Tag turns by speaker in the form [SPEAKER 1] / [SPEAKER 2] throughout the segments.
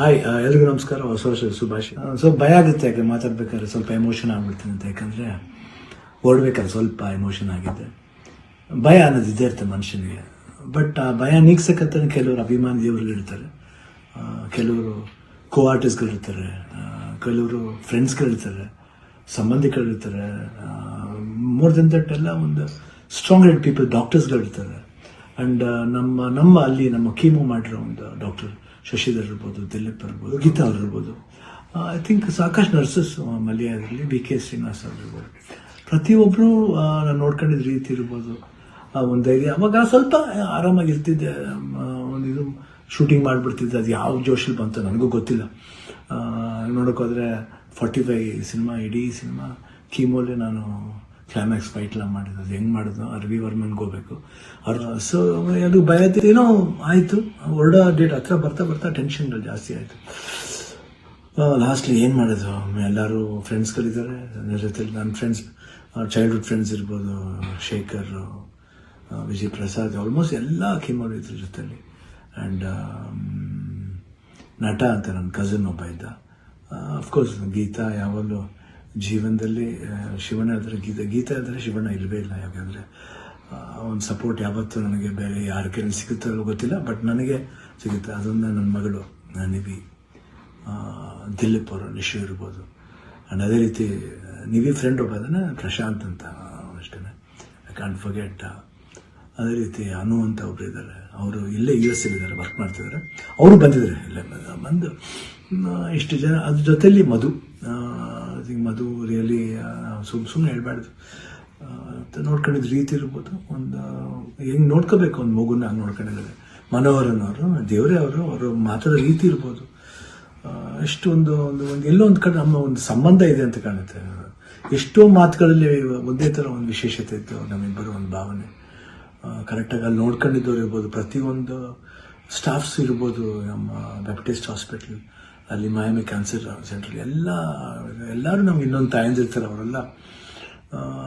[SPEAKER 1] Hi ಆ, ಎಲ್ರಿಗೂ ನಮಸ್ಕಾರ. ಹೊಸ ವರ್ಷ ಸುಭಾಷ್ ಸ್ವಲ್ಪ ಭಯ ಆಗುತ್ತೆ ಯಾಕೆ ಮಾತಾಡ್ಬೇಕಾದ್ರೆ ಸ್ವಲ್ಪ ಎಮೋಷನ್ ಆಗ್ಬಿಡ್ತೀನಿ ಅಂತ. ಯಾಕಂದರೆ ಓಡ್ಬೇಕಾದ್ರೆ ಸ್ವಲ್ಪ ಎಮೋಷನ್ ಆಗಿದ್ದೆ ಭಯ ಅನ್ನೋದು ಇದ್ದೇ ಇರುತ್ತೆ ಮನುಷ್ಯನಿಗೆ. ಬಟ್ ಆ ಭಯ ನೀಗ್ಸಕ್ಕಂತ ಕೆಲವರು ಅಭಿಮಾನ ದೇವರುಗಳಿರ್ತಾರೆ ಕೆಲವರು ಕೋ ಆರ್ಟಿಸ್ಟ್ಗಳಿರ್ತಾರೆ ಕೆಲವರು ಫ್ರೆಂಡ್ಸ್ಗಳಿರ್ತಾರೆ ಸಂಬಂಧಿಕರಿರ್ತಾರೆ ಮೋರ್ ದೆನ್ ದಟ್ ಎಲ್ಲ ಒಂದು ಸ್ಟ್ರಾಂಗ್ ಹೆಡ್ ಪೀಪಲ್ ಡಾಕ್ಟರ್ಸ್ಗಳಿರ್ತಾರೆ ಆ್ಯಂಡ್ ನಮ್ಮ ನಮ್ಮ ಅಲ್ಲಿ ನಮ್ಮ ಕೀಮೋ ಮಾಡಿರೋ ಒಂದು ಡಾಕ್ಟರ್ ಶಶಿಧರ್ ಇರ್ಬೋದು, ದಿಲೀಪ್ ಇರ್ಬೋದು, ಗೀತಾ ಅವ್ರು ಇರ್ಬೋದು. ಐ ಥಿಂಕ್ ಸಾಕಷ್ಟು ನರ್ಸಸ್ ಮಲಯಾಳದಲ್ಲಿ ಬಿ ಕೆ ಶ್ರೀನಿವಾಸ್ ಅವ್ರು ಇರ್ಬೋದು. ಪ್ರತಿಯೊಬ್ಬರು ನಾನು ನೋಡ್ಕೊಂಡಿದ್ದ ರೀತಿ ಇರ್ಬೋದು. ಒಂದು ಧೈರ್ಯ. ಅವಾಗ ಸ್ವಲ್ಪ ಆರಾಮಾಗಿ ಇರ್ತಿದ್ದೆ. ಒಂದು ಇದು ಶೂಟಿಂಗ್ ಮಾಡಿಬಿಡ್ತಿದ್ದೆ. ಅದು ಯಾವ ಜೋಶಲ್ಲಿ ಬಂತು ನನಗೂ ಗೊತ್ತಿಲ್ಲ. ನೋಡೋಕ್ಕೋದ್ರೆ ಫಾರ್ಟಿ ಫೈ ಸಿನಿಮಾ ಇಡೀ ಸಿನಿಮಾ ಕೀಮೋಲೆ ನಾನು ಕ್ಲೈಮ್ಯಾಕ್ಸ್ ಫೈಟ್ ಎಲ್ಲ ಮಾಡಿದ್ದು ಅದು ಹೆಂಗೆ ಮಾಡಿದ್ರು? ಅರವಿ ವರ್ಮನ್ಗೆ ಹೋಗ್ಬೇಕು. ಅವ್ರು ಸೊ ಅದು ಭಯ ಏನೋ ಆಯಿತು. ಹೊರಡೋ ಡೇಟ್ ಹತ್ರ ಬರ್ತಾ ಬರ್ತಾ ಟೆನ್ಷನ್ ಜಾಸ್ತಿ ಆಯಿತು. ಲಾಸ್ಟ್ಲಿ ಏನು ಮಾಡಿದ್ರು? ಎಲ್ಲರೂ ಫ್ರೆಂಡ್ಸ್ಗಳಿದ್ದಾರೆ ನನ್ನ ಜೊತೆಲಿ ನನ್ನ ಫ್ರೆಂಡ್ಸ್ ಚೈಲ್ಡ್ಹುಡ್ ಫ್ರೆಂಡ್ಸ್ ಇರ್ಬೋದು, ಶೇಖರ್ ವಿಜಯ್ ಪ್ರಸಾದ್ ಆಲ್ಮೋಸ್ಟ್ ಎಲ್ಲ ಕೀಮೋರು ಇದ್ರ ಜೊತೆಲಿ. ಆ್ಯಂಡ್ ನಟ ಅಂತ ನನ್ನ ಕಸಿನ್ ಒಬ್ಬ ಇದ್ದ. ಅಫ್ಕೋರ್ಸ್ ಗೀತಾ ಯಾವಾಗಲೂ ಜೀವನದಲ್ಲಿ ಶಿವಣ್ಣ ಇದ್ರೆ ಗೀತೆ ಗೀತೆ ಇದ್ದರೆ ಶಿವಣ್ಣ ಇಲ್ಲವೇ ಇಲ್ಲ, ಯಾಕಂದರೆ ಅವನ ಸಪೋರ್ಟ್ ಯಾವತ್ತೂ ನನಗೆ ಬೇರೆ ಯಾರ ಕೈಲಿ ಸಿಗುತ್ತೋ ಗೊತ್ತಿಲ್ಲ ಬಟ್ ನನಗೆ ಸಿಗುತ್ತೆ. ಅದೊಂದು ನನ್ನ ಮಗಳು ನಿವಿ ದಿಲೀಪ್ ಅವರು, ನಿಶು ಇರ್ಬೋದು. ಆ್ಯಂಡ್ ಅದೇ ರೀತಿ, ನಿವಿ ಫ್ರೆಂಡ್ ಒಬ್ಬ ಅದನ್ನು ಪ್ರಶಾಂತ್ ಅಂತ ಅಷ್ಟೇ ಐ ಕಾಂಟ್ ಫರ್ಗೆಟ್ ಅದೇ ರೀತಿ ಅನು ಅಂತ ಒಬ್ರು ಇದ್ದಾರೆ. ಅವರು ಇಲ್ಲೇ ಯು ಎಸ್ ಇದ್ದಾರೆ ವರ್ಕ್ ಮಾಡ್ತಿದ್ದಾರೆ. ಅವರು ಬಂದಿದ್ದಾರೆ, ಇಲ್ಲೇ ಬಂದು- ಇಷ್ಟು ಜನ, ಅದ್ರ ಜೊತೆಯಲ್ಲಿ ಮಧು ಥಿಂಕ್ ಮಧು, ರಿಯಲಿ ಸುಮ್ ಸುಮ್ಮನೆ ಹೇಳ್ಬಾರ್ದು. ನೋಡ್ಕೊಂಡಿದ್ದ ರೀತಿ ಇರ್ಬೋದು. ಒಂದು ಹೆಂಗೆ ನೋಡ್ಕೋಬೇಕು ಒಂದು ಮಗುನ ಹಂಗೆ ನೋಡ್ಕೊಂಡಿದ್ದಾರೆ ಮನೋಹರನ್ ಅವರು ದೇವರೇ ಅವರು ಅವರು ಮಾತಾಡೋ ರೀತಿ ಇರ್ಬೋದು. ಎಷ್ಟೊಂದು ಎಷ್ಟು ಒಂದು ಒಂದು ಒಂದು ಎಲ್ಲೋ ಒಂದು ಕಡೆ ನಮ್ಮ ಒಂದು ಸಂಬಂಧ ಇದೆ ಅಂತ ಕಾಣುತ್ತೆ. ಎಷ್ಟೋ ಮಾತುಗಳಲ್ಲಿ ಒಂದೇ ಥರ ಒಂದು ವಿಶೇಷತೆ ಇತ್ತು, ನಮ್ಮಿಬ್ಬರು ಒಂದು ಭಾವನೆ. ಕರೆಕ್ಟಾಗಿ ಅಲ್ಲಿ ನೋಡ್ಕೊಂಡಿದ್ದವ್ರು ಇರ್ಬೋದು. ಪ್ರತಿಯೊಂದು ಸ್ಟಾಫ್ಸ್ ಇರ್ಬೋದು ನಮ್ಮ ಬ್ಯಾಪ್ಟಿಸ್ಟ್ ಹಾಸ್ಪಿಟ್ಲ್ ಅಲ್ಲಿ ಮಾಯಾಮಿ ಕ್ಯಾನ್ಸರ್ ಸೆಂಟ್ರಲ್ಲಿ ಎಲ್ಲ, ಎಲ್ಲರೂ ನಮ್ಗೆ ಇನ್ನೊಂದು ತಾಯಂದಿರ್ತಾರೆ ಅವರೆಲ್ಲ.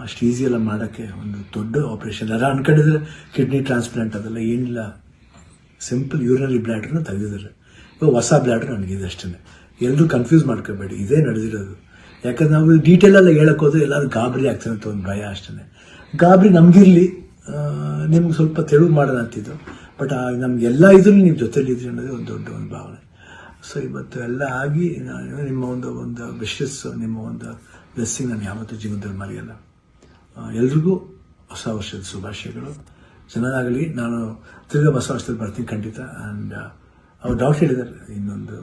[SPEAKER 1] ಅಷ್ಟು ಈಸಿ ಎಲ್ಲ ಮಾಡೋಕ್ಕೆ ಒಂದು ದೊಡ್ಡ ಆಪ್ರೇಷನ್ ಎಲ್ಲ ಅನ್ಕೊಂಡಿದ್ರೆ ಕಿಡ್ನಿ ಟ್ರಾನ್ಸ್ಪ್ಲಾಂಟ್ ಅದೆಲ್ಲ ಏನಿಲ್ಲ. ಸಿಂಪಲ್ ಯೂರಿನರಿ ಬ್ಲ್ಯಾಡ್ರನ್ನ ತೆಗೆದಿದ್ದಾರೆ. ಇವಾಗ ಹೊಸ ಬ್ಲ್ಯಾಡ್ರ್ ನನಗಿದೆ ಅಷ್ಟೇ ಎಲ್ಲರೂ ಕನ್ಫ್ಯೂಸ್ ಮಾಡ್ಕೋಬೇಡಿ. ಇದೇ ನಡೆದಿರೋದು. ಯಾಕಂದ್ರೆ ನಾವು ಡೀಟೇಲ್ ಎಲ್ಲ ಹೇಳಕ್ ಹೋದ್ರೆ ಎಲ್ಲರೂ ಗಾಬರಿ ಆಗ್ತಾರೆ ಅಂತ ಒಂದು ಭಯ ಅಷ್ಟೇ ಗಾಬರಿ ನಮಗಿರಲಿ. ನಿಮ್ಗೆ ಸ್ವಲ್ಪ ತೆಳು ಮಾಡೋಣ ಅಂತಿದ್ದು ಬಟ್ ನಮ್ಗೆ ಎಲ್ಲ ಇದ್ರೂ ನಿಮ್ಮ ಜೊತೆಲಿದ್ರಿ ಅನ್ನೋದೇ ಒಂದು ದೊಡ್ಡ ಒಂದು ಭಾವನೆ. ಸೊ ಇವತ್ತು ಎಲ್ಲ ಆಗಿ ನಾನು ನಿಮ್ಮ ಒಂದು ಒಂದು ವಿಶಸ್ ನಿಮ್ಮ ಒಂದು ಬ್ಲೆಸ್ಸಿಂಗ್ ನಾನು ಯಾವತ್ತೂ ಜೀವನದಲ್ಲಿ ಮರೆಯಲ್ಲ. ಎಲ್ರಿಗೂ ಹೊಸ ವರ್ಷದ ಶುಭಾಶಯಗಳು. ಚೆನ್ನಾಗಲಿ ನಾನು ತಿರ್ಗಾ ಹೊಸ ವರ್ಷದಲ್ಲಿ ಬರ್ತೀನಿ ಖಂಡಿತ. ಆ್ಯಂಡ್ ಅವ್ರು ಡೌಟ್ ಹೇಳಿದ್ದಾರೆ. ಇನ್ನೊಂದು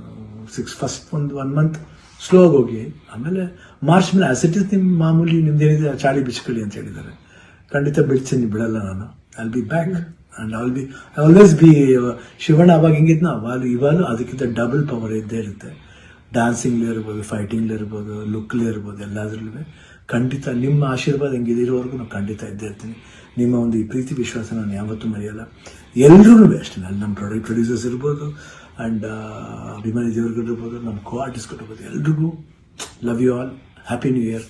[SPEAKER 1] ಸಿಕ್ಸ್ ಫಸ್ಟ್ ಒಂದು ಒನ್ ಮಂತ್ ಸ್ಲೋ ಆಗಿ ಹೋಗಿ. ಆಮೇಲೆ ಮಾರ್ಚ್ ಮೇಲೆ ಆಸ್ ಇಟ್ ಇಸ್ ನಿಮ್ಮ ಮಾಮೂಲಿ ನಿಮ್ದೇನಿದೆ ಚಾಳಿ ಬಿಚ್ಕೊಳ್ಳಿ ಅಂತ ಹೇಳಿದ್ದಾರೆ. ಖಂಡಿತ ಬಿಡ್ತೀನಿ, ಬಿಡಲ್ಲ ನಾನು. I'll be back and I'll be always be Shivanna ಅವಾಗ ಹೆಂಗಿದ್ನ? ಅವಾಗ ಇವಾಗ ಅದಕ್ಕಿಂತ ಡಬಲ್ ಪವರ್ ಇದ್ದೇ ಇರುತ್ತೆ. ಡ್ಯಾನ್ಸಿಂಗ್ಲಿ ಇರ್ಬೋದು ಫೈಟಿಂಗ್ಲಿ ಇರ್ಬೋದು ಲುಕ್ಲಿ ಇರ್ಬೋದು ಎಲ್ಲದರಲ್ಲೂ ಖಂಡಿತ ನಿಮ್ಮ ಆಶೀರ್ವಾದ ಹಿಂಗೆ ಇದಿರೋವರೆಗೂ ನಾನು ಖಂಡಿತ ಇದ್ದೇ ಇರ್ತೀನಿ. ನಿಮ್ಮ ಒಂದು ಈ ಪ್ರೀತಿ ವಿಶ್ವಾಸ ನಾನು ಯಾವತ್ತೂ ಮರೆಯಲ್ಲ. ಎಲ್ರೂ ಅಷ್ಟೇ. ಅಲ್ಲಿ ನಮ್ಮ ಪ್ರಾಡಕ್ಟ್ ಪ್ರೊಡ್ಯೂಸರ್ಸ್ ಇರ್ಬೋದು ಆ್ಯಂಡ್ ಅಭಿಮಾನಿ ದೇವರುಗಳಿರ್ಬೋದು ನಮ್ಮ ಕೋ ಆರ್ಟಿಸ್ಟ್ಗಳಿರ್ಬೋದು ಎಲ್ರಿಗೂ love you all. Happy new year